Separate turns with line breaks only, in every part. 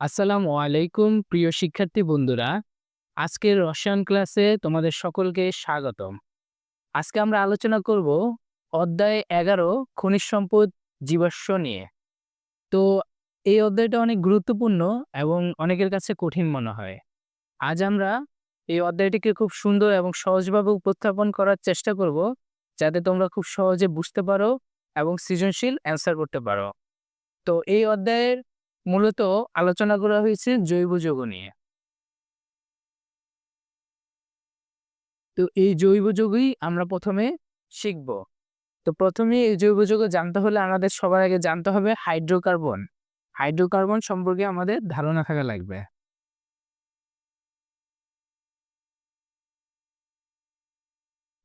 আসসালামু আলাইকুম, প্রিয় শিক্ষার্থী বন্ধুরা। আজকের রসায়ন ক্লাসে তোমাদের সকলকে স্বাগতম। আজকে আমরা আলোচনা করব অধ্যায় ১১ খনিজ সম্পদ জীবাশ্ম নিয়ে। তো এই অধ্যায়টা অনেক গুরুত্বপূর্ণ এবং অনেকের কাছে কঠিন মনে হয়। আজ আমরা এই অধ্যায়টিকে খুব সুন্দর এবং সহজভাবে উপস্থাপন করার চেষ্টা করব, যাতে তোমরা খুব সহজে বুঝতে পারো এবং সৃজনশীল অ্যান্সার করতে পারো। তো এই অধ্যায়ের মূলত আলোচনা করা হয়েছে জৈব যৌগ নিয়ে। তো এই জৈব যৌগই আমরা প্রথমে শিখব। তো প্রথমে এই জৈব যৌগ জানতে হলে আমাদের সবার আগে জানতে হবে হাইড্রোকার্বন। হাইড্রোকার্বন সম্পর্কে আমাদের ধারণা থাকা লাগবে।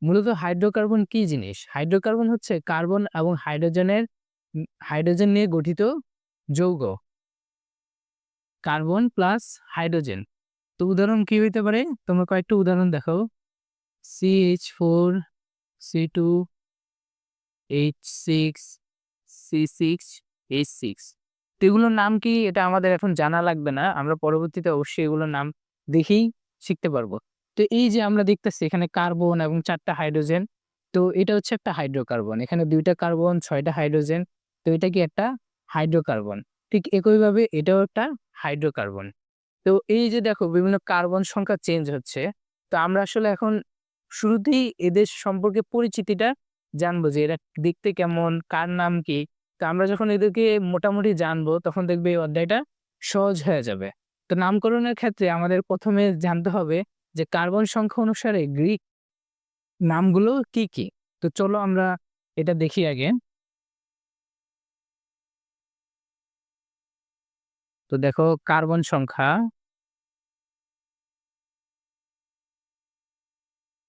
মূলত হাইড্রোকার্বন কি জিনিস? হাইড্রোকার্বন হচ্ছে কার্বন এবং হাইড্রোজেনের, হাইড্রোজেন নিয়ে গঠিত যৌগ। Carbon plus hydrogen. তো উদাহরণ কি হইতে পারে? তোমরা কয়েকটা উদাহরণ দেখাও। CH4, C2, H6, C6, H6 তো এগুলোর নাম কি? এটা আমাদের এখন জানা লাগবে না। আমরা পরবর্তীতে অবশ্যই এগুলোর নাম দেখেই শিখতে পারব। তো এই যে আমরা দেখতেছি এখানে কার্বন এবং চারটা হাইড্রোজেন। তো এটা হচ্ছে একটা হাইড্রোকার্বন। এখানে দুইটা কার্বন, ছয়টা হাইড্রোজেন। তো এটা কি একটা হাইড্রোকার্বন। ঠিক একইভাবে এটাও একটা হাইড্রোকার্বন। তো এই যে দেখো বিভিন্ন কার্বন সংখ্যা চেঞ্জ হচ্ছে। তো আমরা আসলে এখন শুরুতেই এদের সম্পর্কে পরিচিতিটা জানব যে এরা দেখতে কেমন, কার নাম কি? তো আমরা যখন এদেরকে মোটামুটি জানব তখন দেখবে এই অধ্যায়টা সহজ হয়ে যাবে। তো নামকরণের ক্ষেত্রে আমাদের প্রথমে জানতে হবে যে কার্বন সংখ্যা অনুসারে গ্রিক নামগুলো কি, কি? তো চলো আমরা এটা দেখি আগে। তো দেখো কার্বন সংখ্যা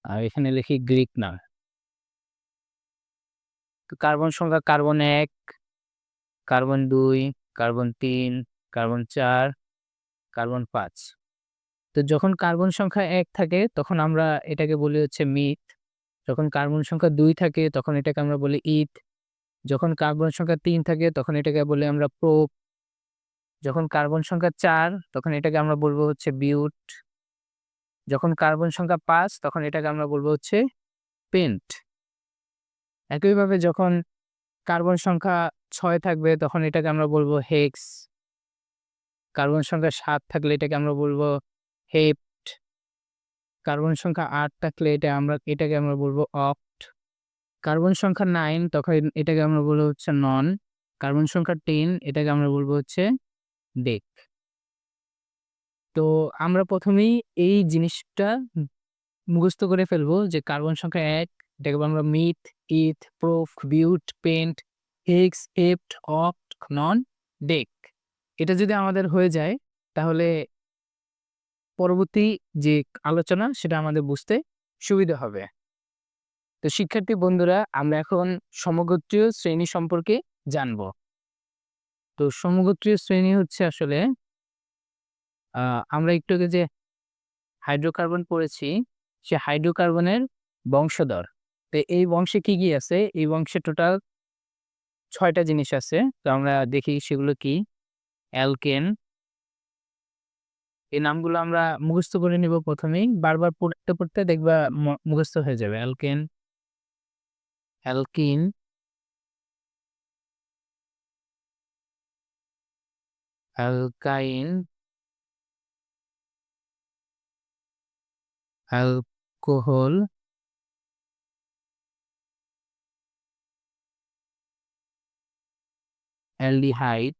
আর এখানে লিখি গ্রিক নাম। তো কার্বন সংখ্যা কার্বন এক, কার্বন দুই, কার্বন তিন, কার্বন চার, কার্বন পাঁচ তো যখন কার্বন সংখ্যা এক থাকে তখন আমরা এটাকে বলি হচ্ছে মিথ। যখন কার্বন সংখ্যা দুই থাকে তখন এটাকে আমরা বলি ইথ। যখন কার্বন সংখ্যা তিন থাকে তখন এটাকে বলি আমরা প্রোপ। যখন কার্বন সংখ্যা চার, তখন এটাকে আমরা বলব হচ্ছে বিউট। যখন কার্বন সংখ্যা পাঁচ, তখন এটাকে আমরা বলব হচ্ছে পেন্ট। একইভাবে যখন কার্বন সংখ্যা ছয় থাকবে, তখন এটাকে আমরা বলব হেক্স। কার্বন সংখ্যা সাত থাকলে এটাকে আমরা বলব হেপ্ট। কার্বন সংখ্যা আট থাকলে এটা আমরা, এটাকে আমরা বলব অক্ট। কার্বন সংখ্যা নাইন, তখন এটাকে আমরা বলব হচ্ছে নন। কার্বন সংখ্যা টেন, এটাকে আমরা বলব হচ্ছে ডেক। তো আমরা প্রথমেই এই জিনিসটা মুখস্থ করে ফেলব যে কার্বন সংখ্যা এক এটাকে আমরা meth, eth, prop, but, pent, hex, hept, oct, non, dec. এটা যদি আমাদের হয়ে যায় তাহলে পরবর্তী যে আলোচনা সেটা আমাদের বুঝতে সুবিধা হবে। তো শিক্ষার্থী বন্ধুরা আমরা এখন সমগোত্রীয় শ্রেণি সম্পর্কে জানব। তো সমগোত্রীয় শ্রেণি হচ্ছে আসলে আমরা একটু আগে যে হাইড্রোকার্বন পড়েছি, সে হাইড্রোকার্বনের বংশধর। তো এই বংশে কি, কি আছে? এই বংশে টোটাল ছয়টা জিনিস আছে। তো আমরা দেখি সেগুলো কি? অ্যালকেন এই নামগুলো আমরা মুখস্থ করে নিব প্রথমেই। বারবার পড়তে, পড়তে দেখবা মুখস্থ হয়ে যাবে। Alkane alkene alkyne alcohol aldehyde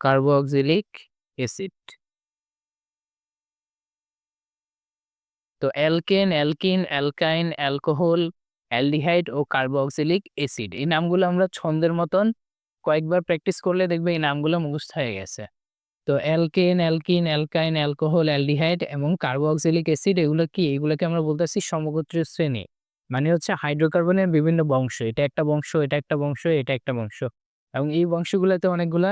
carboxylic acid. তো alkane, alkene, alkyne, alcohol, aldehyde ও কার্বক্সিলিক অ্যাসিড এই নামগুলো আমরা ছন্দের মতন কয়েকবার প্র্যাকটিস করলে দেখবে এই নামগুলো মুখস্থ হয়ে গেছে। তো alkane, alkene, alkyne, alcohol, aldehyde এবং কার্বক্সিলিক অ্যাসিড এগুলো কি? এগুলোকে আমরা বলতে বলতেছি সমগোত্রীয় শ্রেণি। মানে হচ্ছে হাইড্রোকার্বনের বিভিন্ন বংশ। এটা একটা বংশ, এটা একটা বংশ, এটা একটা বংশ। এবং এই বংশগুলোতে অনেকগুলা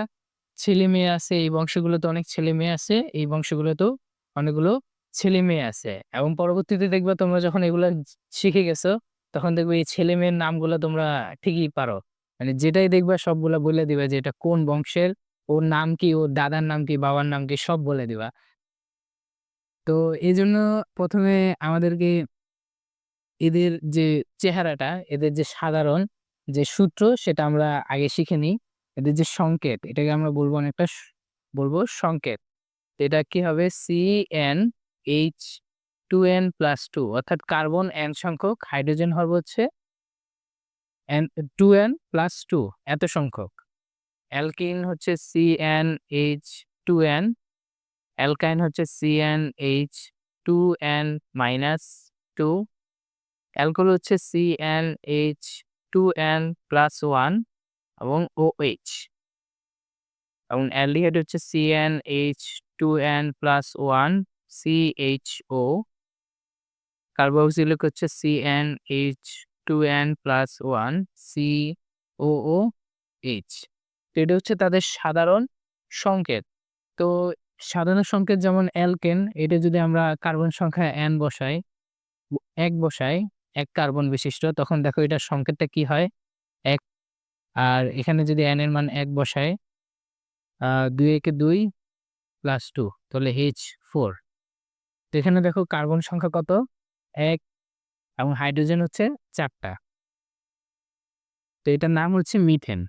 ছেলে-মেয়ে আছে, এই বংশগুলোতে অনেক ছেলে-মেয়ে আছে, এই বংশগুলোতেও অনেকগুলো ছেলে-মেয়ে আছে এবং পরবর্তীতে দেখবা তোমরা যখন এগুলা শিখে গেছো, তখন দেখবে এই ছেলে-মেয়ের নামগুলা তোমরা ঠিকই পারো। মানে যেটাই দেখবা সবগুলা বলে দিবা যে এটা কোন বংশের, ওর নাম কি, ওর দাদার নাম কি, বাবার নাম কি সব বলে দিবা। তো এই জন্য প্রথমে আমাদেরকে এদের যে চেহারাটা, এদের যে সাধারণ যে সূত্র সেটা আমরা আগে শিখে নিই। এদের যে সংকেত এটাকে আমরা বলব অনেকটা স বলব সংকেত। এটা কি হবে CnH2n+2 অর্থাৎ কার্বন n সংখ্যক, হাইড্রোজেন হবে হচ্ছে n 2n+2 এত সংখ্যক। অ্যালকিন হচ্ছে CnH2n, অ্যালকাইন হচ্ছে CnH2n-2, অ্যালকোহল হচ্ছে CnH2n+1 এবং OH এবং অ্যালডিহাইড হচ্ছে CnH2n+1 CHO, কার্বক্সিলিক হচ্ছে CnH2n+1 COOH। তো এটা হচ্ছে তাদের সাধারণ সংকেত। তো সাধারণ সংকেত যেমন অ্যালকেন এটা যদি আমরা কার্বন সংখ্যা n বসাই, এক বসাই, এক কার্বন বিশিষ্ট তখন দেখো এটার সংকেতটা কি হয়? এক আর এখানে যদি n এর মান ১ বসাই, আ ২ একে ২ প্লাস টু তাহলে H4 তো এখানে দেখো কার্বন সংখ্যা কত? এক এবং হাইড্রোজেন হচ্ছে চারটা তো এটার নাম হচ্ছে মিথেন।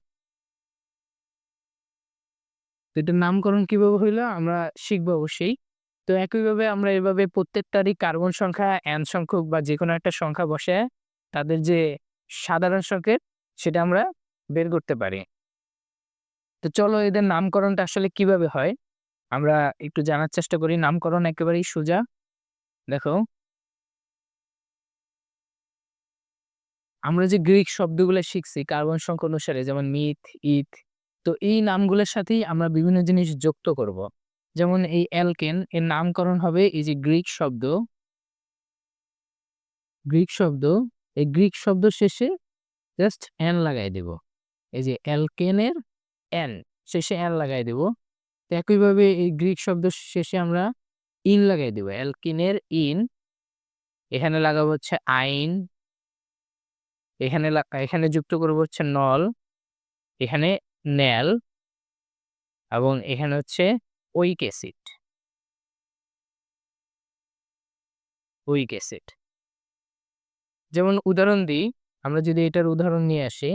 তো এটার নামকরণ কীভাবে হইল আমরা শিখব অবশ্যই। তো একইভাবে আমরা এভাবে প্রত্যেকটারই কার্বন সংখ্যা n সংখ্যক বা যেকোনো একটা সংখ্যা বসে তাদের যে সাধারণ সংকেত সেটা আমরা বের করতে পারি। তো চলো এদের নামকরণটা আসলে কীভাবে হয়? আমরা একটু জানার চেষ্টা করি। নামকরণ একেবারেই সোজা। দেখো আমরা যে গ্রিক শব্দগুলো শিখছি কার্বন সংখ্যা অনুসারে যেমন মিথ, ইথ তো এই নামগুলোর সাথেই আমরা বিভিন্ন জিনিস যুক্ত করব। যেমন এই অ্যালকেন এর নামকরণ হবে এই যে গ্রিক শব্দ গ্রিক শব্দ, এই গ্রিক শব্দ শেষে জাস্ট n লাগাই দেব। এই যে অ্যালকেনের n শেষে n লাগাই দেব। তো একইভাবে এই গ্রিক শব্দ শেষে আমরা ইন লাগাই দেব। অ্যালকিনের ইন এখানে লাগাবো হচ্ছে আইন এখানে এখানে যুক্ত করব হচ্ছে নল, এখানে ন্যাল এবং এখানে হচ্ছে ওইক অ্যাসিড। ওইক অ্যাসিড। যেমন উদাহরণ দিই, আমরা যদি এটার উদাহরণ নিয়ে আসি,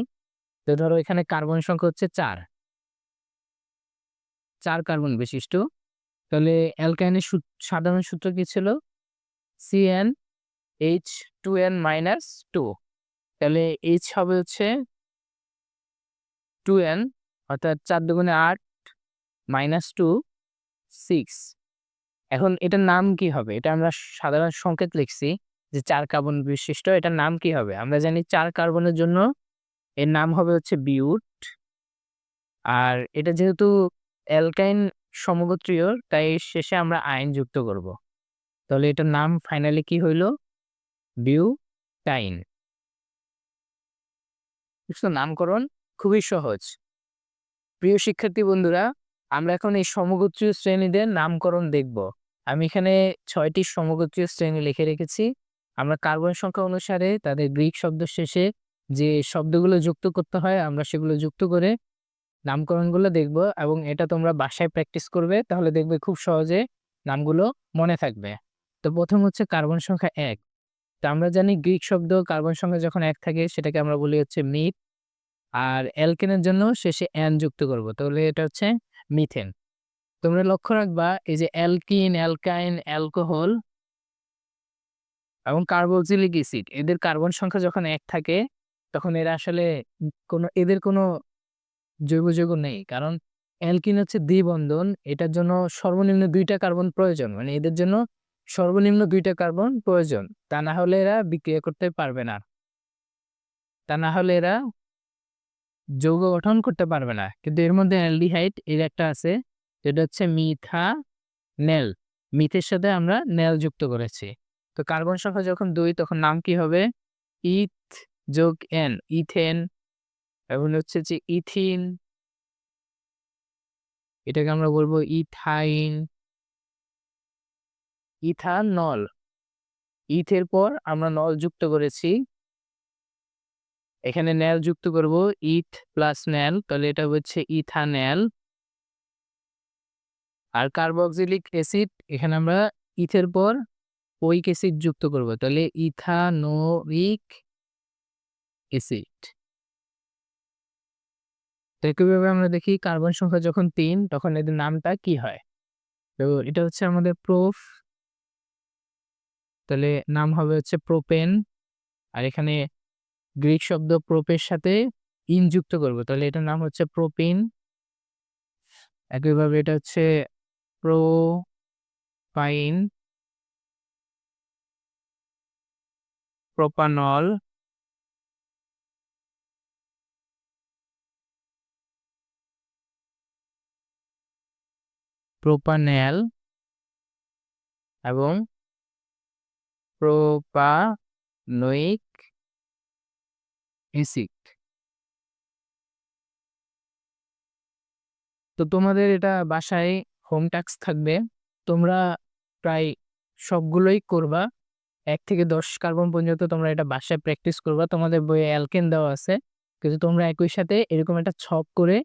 তো ধরো এখানে কার্বন সংখ্যা হচ্ছে ৪ ৪ কার্বন বিশিষ্ট। তাহলে অ্যালকাইনের সূ সাধারণ সূত্র কি ছিল? CnH2n-2 তাহলে এইচ হবে হচ্ছে টু এন অর্থাৎ চার দুগুণে আট মাইনাস 2 6 এখন এটার নাম কি হবে? এটা আমরা সাধারণ সংকেত লিখছি যে চার কার্বন বিশিষ্ট, এটার নাম কি হবে? আমরা জানি চার কার্বনের জন্য এর নাম হবে হচ্ছে বিউট। আর এটা যেহেতু অ্যালকাইন সমগোত্রীয় তাই শেষে আমরা আইন যুক্ত করব। তাহলে এটার নাম ফাইনালি কি হইল? বিউটাইন। বুঝছ? নামকরণ খুবই সহজ। প্রিয় শিক্ষার্থী বন্ধুরা, আমরা এখন এই সমগোত্রীয় শ্রেণীদের নামকরণ দেখব। আমি এখানে ছয়টি সমগোত্রীয় শ্রেণি লিখে রেখেছি। আমরা কার্বন সংখ্যা অনুসারে তাদের গ্রিক শব্দ শেষে যে শব্দগুলো যুক্ত করতে হয় আমরা সেগুলো যুক্ত করে নামকরণগুলো দেখব এবং এটা তোমরা বাসায় প্র্যাকটিস করবে তাহলে দেখবে খুব সহজে নামগুলো মনে থাকবে। তো প্রথম হচ্ছে কার্বন সংখ্যা এক তো আমরা জানি গ্রিক শব্দ কার্বন সংখ্যা যখন এক থাকে সেটাকে আমরা বলি হচ্ছে মিথ। আর অ্যালকেনের জন্য শেষে n যুক্ত করব। তাহলে এটা হচ্ছে মিথেন। তোমরা লক্ষ্য রাখবা এই যে অ্যালকিন, অ্যালকাইন, অ্যালকোহল এবং কার্বক্সিলিক অ্যাসিড এদের কার্বন সংখ্যা যখন এক থাকে তখন এরা আসলে কোনো এদের কোনো জৈব যৌগ নেই। কারণ অ্যালকিন হচ্ছে দ্বিবন্ধন। এটার জন্য সর্বনিম্ন দুইটা কার্বন প্রয়োজন। মানে এদের জন্য সর্বনিম্ন দুইটা কার্বন প্রয়োজন। তা না হলে এরা বিক্রিয়া করতে পারবে না। তা না হলে এরা যৌগ গঠন করতে পারবে না। কিন্তু এর মধ্যে অ্যালডিহাইড, এর একটা আছে, যেটা হচ্ছে মিথা নেল মিথের সাথে আমরা নেল যুক্ত করেছি। তো কার্বন সংখ্যা যখন দুই, তখন নাম কি হবে? ইথ যোগ এন, ইথেন এবং হচ্ছে যে ইথিন এটাকে আমরা বলব ইথাইন। ইথানল। ইথের পর আমরা নল যুক্ত করেছি। এখানে ন্যাল যুক্ত করব, ইথ প্লাস ন্যাল, তাহলে এটা হচ্ছে ইথানেল। আর কার্বক্সিলিক অ্যাসিড, এখানে আমরা ইথের পর ওইক অ্যাসিড যুক্ত করব, তাহলে ইথানোইক অ্যাসিড। তো একইভাবে আমরা দেখি কার্বন সংখ্যা যখন তিন, তখন এদের নামটা কি হয়? তো এটা হচ্ছে আমাদের প্রোফ। তাহলে নাম হবে হচ্ছে প্রোপেন। আর এখানে গ্রিক শব্দ প্রোপের সাথে ইন যুক্ত করব। তাহলে এটার নাম হচ্ছে প্রোপিন। একইভাবে এটা হচ্ছে প্রোপাইন। প্রোপানল। প্রোপানেল এবং প্রোপানোইক অ্যাসিড তো তোমাদের এটা বাসায় হোম টাস্ক থাকবে। তোমরা প্রায় সবগুলোই করবা। এক থেকে দশ কার্বন পর্যন্ত তোমরা এটা বাসায় প্র্যাকটিস করবা। তোমাদের বইয়ে অ্যালকেন দেওয়া আছে। কিন্তু তোমরা একই সাথে এরকম একটা ছক করে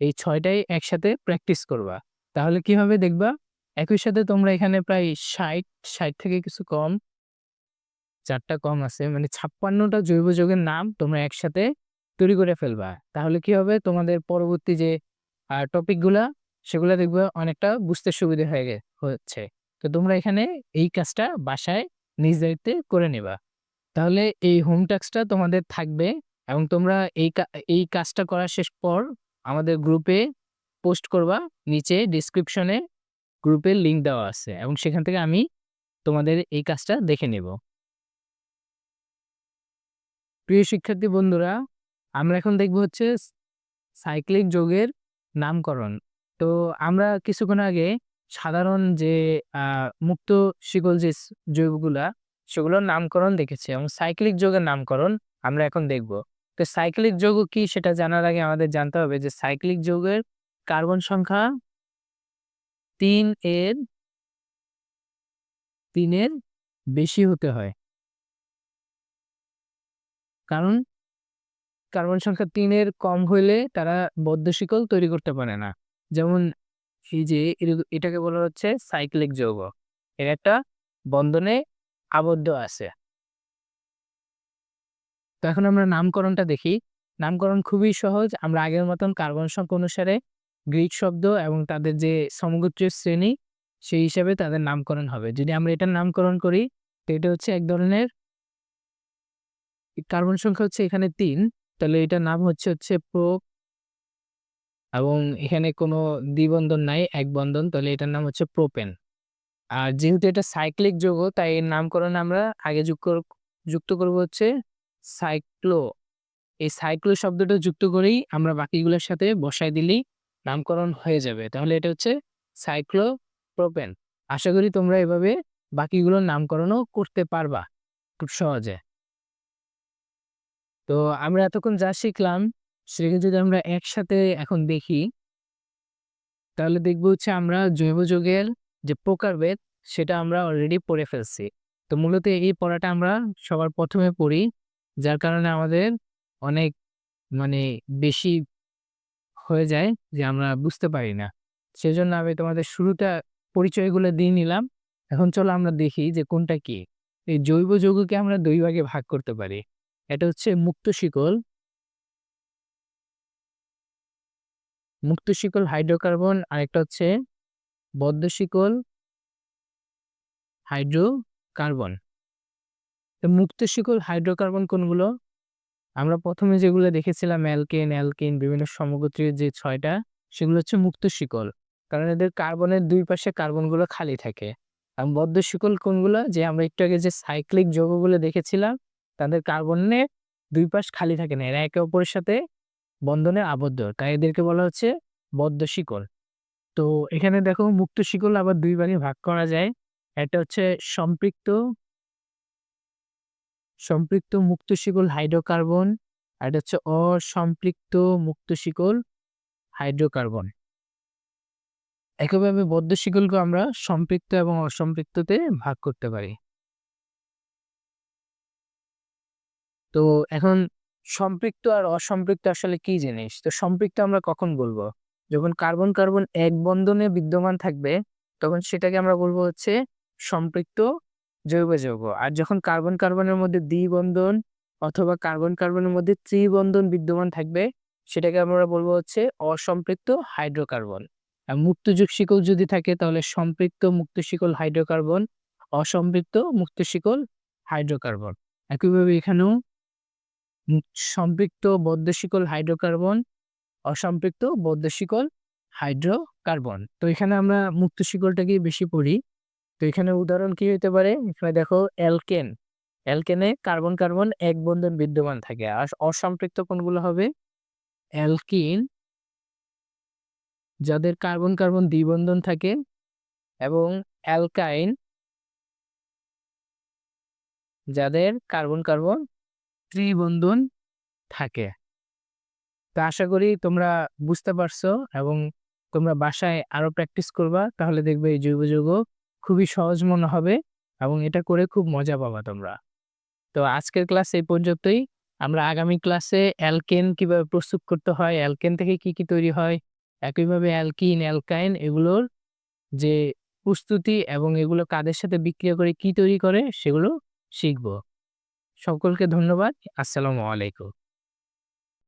এই ছয়টাই একসাথে প্র্যাকটিস করবা। তাহলে কি হবে দেখবা? একই সাথে তোমরা এখানে প্রায় ষাট ষাট থেকে কিছু কম, চারটা কম আছে মানে ছাপ্পান্নটা জৈব যৌগের নাম তোমরা একসাথে তৈরি করে ফেলবা। তাহলে কি হবে? তোমাদের পরবর্তী যে টপিকগুলা সেগুলো দেখবে অনেকটা বুঝতে সুবিধা হয়ে হচ্ছে। তো তোমরা এখানে এই কাজটা বাসায় নিজ দায়িত্বে করে নেবা। তাহলে এই হোম টাস্কটা তোমাদের থাকবে এবং তোমরা এই এই কাজটা করার শেষ পর আমাদের গ্রুপে পোস্ট করবা, নিচে ডিসক্রিপশনে গ্রুপের লিঙ্ক দেওয়া আছে এবং সেখান থেকে আমি তোমাদের এই কাজটা দেখে নেব। প্রিয় শিক্ষার্থী বন্ধুরা, আমরা এখন দেখব হচ্ছে সাইক্লিক যোগের নামকরণ। তো আমরা কিছুক্ষণ আগে সাধারণ যে মুক্ত শিকল যে যৌগগুলা, সেগুলোর নামকরণ দেখেছি এবং সাইক্লিক যোগের নামকরণ আমরা এখন দেখব। তো সাইক্লিক যৌগ কি সেটা জানার আগে আমাদের জানতে হবে যে সাইক্লিক যৌগের কার্বন সংখ্যা তিন এর তিনের বেশি হতে হয়। কারণ কার্বন সংখ্যা তিনের কম হইলে তারা বদ্ধ শিকল তৈরি করতে পারে না। যেমন এই যে এটাকে বলা হচ্ছে সাইক্লিক যৌগ। এর একটা বন্ধনে আবদ্ধ আছে। তো এখন আমরা নামকরণটা দেখি। নামকরণ খুবই সহজ। আমরা আগের মতন কার্বন সংখ্যা অনুসারে গ্রিক শব্দ এবং তাদের যে সমগোত্রীয় শ্রেণি, সেই হিসাবে তাদের নামকরণ হবে। যদি আমরা এটার নামকরণ করি, তো এটা হচ্ছে এক ধরনের কার্বন সংখ্যা হচ্ছে এখানে তিন। তাহলে এটার নাম হচ্ছে হচ্ছে প্রো এবং এখানে কোনো দ্বিবন্ধন নাই, এক বন্ধন। তাহলে এটার নাম হচ্ছে প্রোপেন। আর যেহেতু এটা সাইক্লিক যৌগ, তাই এর নামকরণ আমরা আগে যুক্ত যুক্ত করব হচ্ছে সাইক্লো। এই সাইক্লো শব্দটা যুক্ত করেই আমরা বাকিগুলোর সাথে বসাই দিলেই নামকরণ হয়ে যাবে। তাহলে এটা হচ্ছে সাইক্লো প্রোপেন আশা করি তোমরা এভাবে বাকিগুলোর নামকরণও করতে পারবা খুব সহজে। তো আমরা এতক্ষণ যা শিখলাম, সেটাকে যদি আমরা একসাথে এখন দেখি, তাহলে দেখব হচ্ছে আমরা জৈব যৌগের যে প্রকারভেদ, সেটা আমরা অলরেডি পড়ে ফেলছি। তো মূলত এই পড়াটা আমরা সবার প্রথমে পড়ি, যার কারণে আমাদের অনেক মানে বেশি হয়ে যায় যে আমরা বুঝতে পারি না। সেজন্য আমি তোমাদের শুরুতে পরিচয়গুলো দিয়ে নিলাম। এখন চলো আমরা দেখি যে কোনটা কি। এই জৈব যৌগকে আমরা দুই ভাগে ভাগ করতে পারি। এটা হচ্ছে মুক্ত শিকল। মুক্ত শিকল হাইড্রোকার্বন, আরেকটা হচ্ছে বদ্ধ শিকল হাইড্রোকার্বন। মুক্ত শিকল হাইড্রোকার্বন কোনগুলো? আমরা প্রথমে যেগুলো দেখেছিলাম, অ্যালকেন, অ্যালকিন, বিভিন্ন সমগোত্রীয় যে ছয়টা, সেগুলো হচ্ছে মুক্ত শিকল। কারণ এদের কার্বনের দুই পাশে কার্বনগুলো খালি থাকে। আর বদ্ধ শিকল কোনগুলো? যে আমরা একটু আগে যে সাইক্লিক যৌগগুলো দেখেছিলাম, তাদের কার্বনের দুই পাশ খালি থাকে না। এরা একে অপরের সাথে বন্ধনে আবদ্ধ। তাই এদেরকে বলা হচ্ছে বদ্ধ শিকল। তো এখানে দেখো মুক্ত শিকল আবার দুই ভাগে ভাগ করা যায়। একটা হচ্ছে সম্পৃক্ত সম্পৃক্ত মুক্ত শিকল হাইড্রোকার্বন আর এটা হচ্ছে অসম্পৃক্ত মুক্ত শিকল হাইড্রোকার্বন। একইভাবে বদ্ধ শিকলকে আমরা সম্পৃক্ত এবং অসম্পৃক্ততে ভাগ করতে পারি। তো এখন সম্পৃক্ত আর অসম্পৃক্ত আসলে কি জিনিস? তো সম্পৃক্ত আমরা কখন বলব? যখন কার্বন কার্বন এক বন্ধনে বিদ্যমান থাকবে, তখন সেটাকে আমরা বলব হচ্ছে সম্পৃক্ত জৈব যৌগ। আর যখন কার্বন কার্বনের মধ্যে দ্বিবন্ধন অথবা কার্বন কার্বনের মধ্যে ত্রিবন্ধন বিদ্যমান থাকবে, সেটাকে আমরা বলব হচ্ছে অসম্পৃক্ত হাইড্রোকার্বন। আর মুক্ত শিকল যদি থাকে, তাহলে সম্পৃক্ত মুক্ত শিকল হাইড্রোকার্বন, অসম্পৃক্ত মুক্ত শিকল হাইড্রোকার্বন। একইভাবে এখানেও সম্পৃক্ত বদ্ধ শিকল হাইড্রোকার্বন, অসম্পৃক্ত বদ্ধ শিকল হাইড্রোকার্বন। তো এখানে আমরা মুক্ত শিকলটাকেই বেশি পড়ি। তো এখানে উদাহরণ কি হইতে পারে? এখানে দেখো অ্যালকেন। অ্যালকেনে কার্বন কার্বন এক বন্ধন বিদ্যমান থাকে। আর অসম্পৃক্ত কোনগুলো হবে? অ্যালকিন, যাদের কার্বন কার্বন দ্বিবন্ধন থাকে, এবং অ্যালকাইন, যাদের কার্বন কার্বন ত্রিবন্ধন থাকে। তো আশা করি তোমরা বুঝতে পারছ এবং তোমরা বাসায় আরও প্র্যাকটিস করবা, তাহলে দেখবে এই জৈব যৌগ খুবই সহজ মনে হবে এবং এটা করে খুব মজা পাবা তোমরা। তো আজকের ক্লাস এই পর্যন্তই। আমরা আগামী ক্লাসে অ্যালকেন কীভাবে প্রস্তুত করতে হয়, অ্যালকেন থেকে কি কি তৈরি হয়, একইভাবে অ্যালকিন, অ্যালকাইন এগুলোর যে প্রস্তুতি এবং এগুলো কাদের সাথে বিক্রিয়া করে, কি তৈরি করে, সেগুলো শিখব। সকলকে ধন্যবাদ। আসসালামু আলাইকুম।